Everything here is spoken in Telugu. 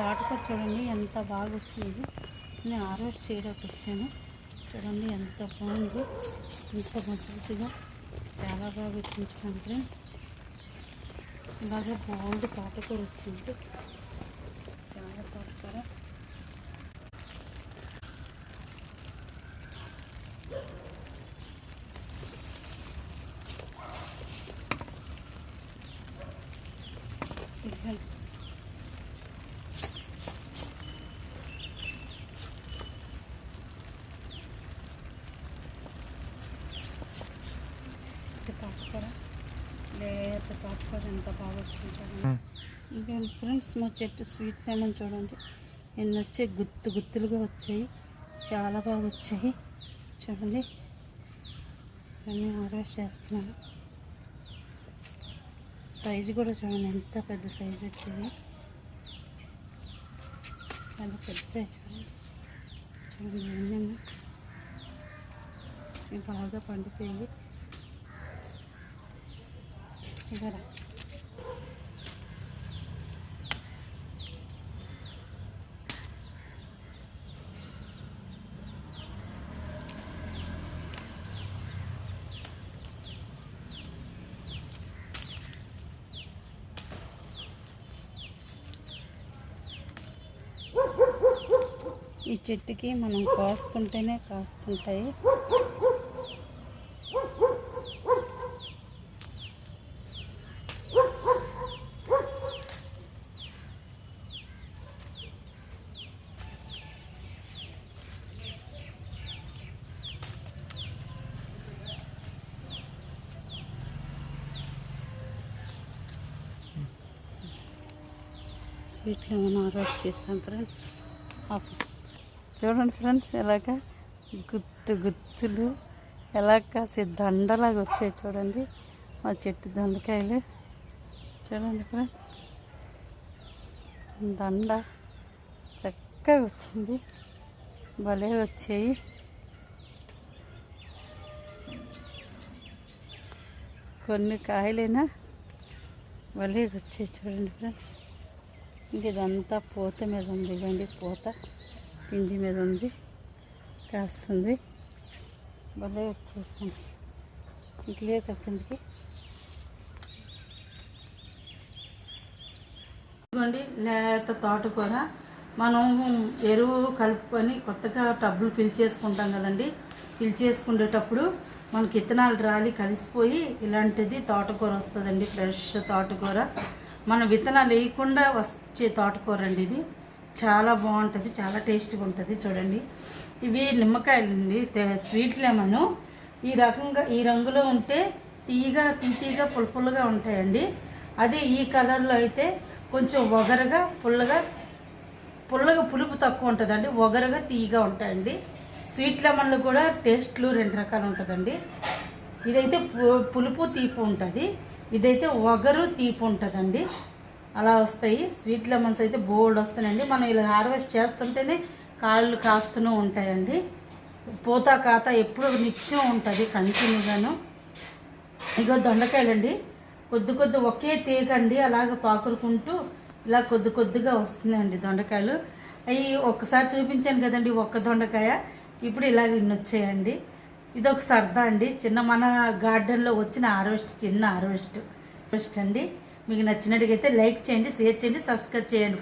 తోటకూర చూడండి ఎంత బాగా వచ్చింది నేను హార్వెస్ట్ చేయడానికి వచ్చాను. చూడండి ఎంత బాగుంది. ఎంత మజబూతిగా చాలా బాగా వచ్చింది చూడండి ఫ్రెండ్స్. బాగుంది బోల్డ్ తోటకూర వచ్చింది. చాలా తోటకూర ఇదిగోండి. ఇటు తోటకూర లేత తోటకూర ఎంత బాగా వచ్చింది చూడండి ఇంకా ఫ్రెండ్స్ మా చెట్టు స్వీట్ లెమన్ చూడండి. ఎన్ని వచ్చాయి? గుత్తు గుత్తులుగా వచ్చాయి. చాలా బాగా వచ్చాయి. చూడండి. అన్నీ హార్వెస్ట్ చేస్తున్నాను. సైజు కూడా చూడండి. ఎంత పెద్ద సైజు వచ్చింది. చాలా పెద్ద సైజు చూడండి. చూడండి ఇవన్నీ ఇవి బాగా పండిపోయి ఇదరా ఈ చెట్టుకి మనం కాస్తుంటేనే కాస్తుంటాయి. స్వీట్లు ఏమైనా హార్వెస్ట్ చేస్తాం ఫ్రెండ్స్ చూడండి ఫ్రెండ్స్ ఎలాగ గుత్తు గుత్తులు ఎలా కాసే దండలాగా వచ్చాయి చూడండి. మా చెట్టు దొండకాయలు. చూడండి ఫ్రెండ్స్ దండ చక్కగా వచ్చింది. భలే వచ్చాయి. కొన్ని కాయలైనా భలే వచ్చాయి చూడండి ఫ్రెండ్స్ ఇంక ఇదంతా పూత మీద ఉంది ఇవ్వండి పూత. పింజి మీద ఉంది కాస్తుంది. భలే వచ్చే ఫ్రెండ్స్. ఇంకలే కిందకి ఇదిగోండి లేత తోటకూర. మనం ఎరువు కలుపుకొని కొత్తగా టబ్బులు ఫిల్ చేసుకుంటాం కదండి. ఫిల్ చేసుకునేటప్పుడు మనకి ఇత్తనాలు రాలి కలిసిపోయి ఇలాంటిది తోటకూర వస్తుందండి ఫ్రెష్ తోటకూర. మనం విత్తనాలు వేయకుండా వచ్చే తోటకూర అండి ఇది. చాలా బాగుంటుంది చాలా టేస్ట్గా ఉంటుంది చూడండి. ఇవి నిమ్మకాయలు అండి స్వీట్ లెమన్. ఈ రకంగా ఈ రంగులో ఉంటే తీయగా తీతీగా పులుపులుగా ఉంటాయండి. అదే ఈ కలర్లో అయితే కొంచెం ఒగరుగా పుల్లగా పుల్లగా పులుపు తక్కువ ఉంటుందండి. ఒగరుగా తీయగా ఉంటాయండి. స్వీట్ లెమన్లు కూడా టేస్ట్లు రెండు రకాలు ఉంటుందండి. ఇదైతే పులుపు తీపు ఉంటుంది. ఇదైతే ఒగరు తీపి ఉంటుందండి. అలా వస్తాయి. స్వీట్ లెమన్స్ అయితే బోల్డ్ వస్తున్నాయండి. మనం ఇలా హార్వెస్ట్ చేస్తుంటేనే కాళ్ళు కాస్తూనే ఉంటాయండి. పూత కాత ఎప్పుడు నిత్యం ఉంటుంది కంటిన్యూగాను. ఇగో దొండకాయలండి. కొద్ది కొద్ది ఒకే తీగండి. అలాగ పాకురుకుంటూ ఇలా కొద్ది కొద్దిగా వస్తుందండి దొండకాయలు. అవి ఒక్కసారి చూపించాను కదండి ఒక్క దొండకాయ. ఇప్పుడు ఇలాగ ఇన్ని వచ్చాయండి ఇది ఒక సరదా అండి. చిన్న మన గార్డెన్లో వచ్చిన హార్వెస్ట్ చిన్న హార్వెస్ట్ హార్వెస్ట్ అండి. మీకు నచ్చినట్టుగా అయితే లైక్ చేయండి షేర్ చేయండి సబ్స్క్రైబ్ చేయండి